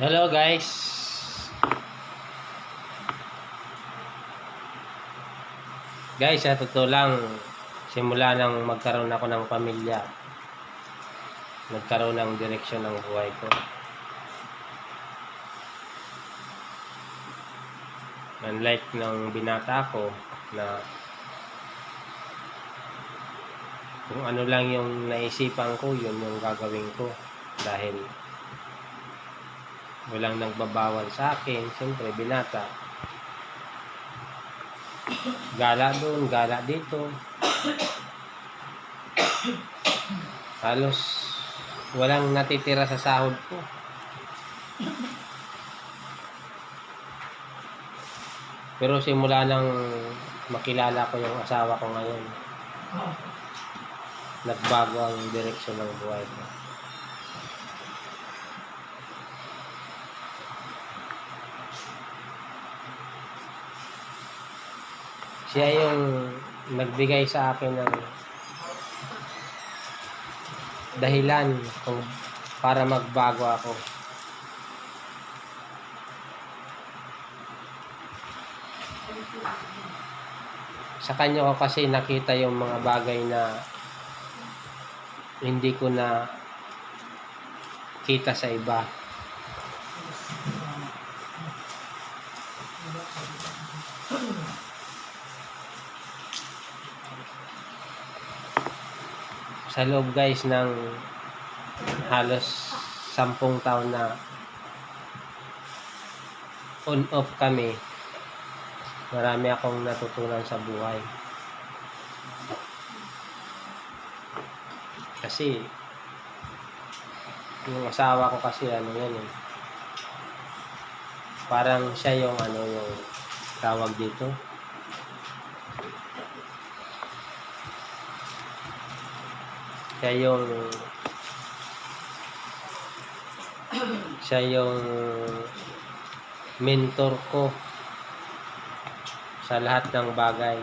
Hello guys. Guys, sa totoo lang, simula nang magkaroon ako ng pamilya, nagkaroon ng direksyon ng buhay ko. Unlike ng binata ko na kung ano lang yung naisipan ko, yun yung gagawin ko. Dahil walang nagbabawal sa akin. Siyempre, binata. Gala doon, gala dito. Halos walang natitira sa sahod ko. Pero simula nang makilala ko yung asawa ko ngayon, nagbago ang direksyon ng buhay ko. Siya yung nagbigay sa akin ng dahilan kung para magbago ako. Sa kanya ko kasi nakita yung mga bagay na hindi ko na kita sa iba. Sa loob guys ng halos sampung taon na on off kami marami akong natutunan sa buhay. Kasi yung asawa ko kasi ano yan eh. Parang siya yung ano yung tawag dito siya yung siya yung mentor ko sa lahat ng bagay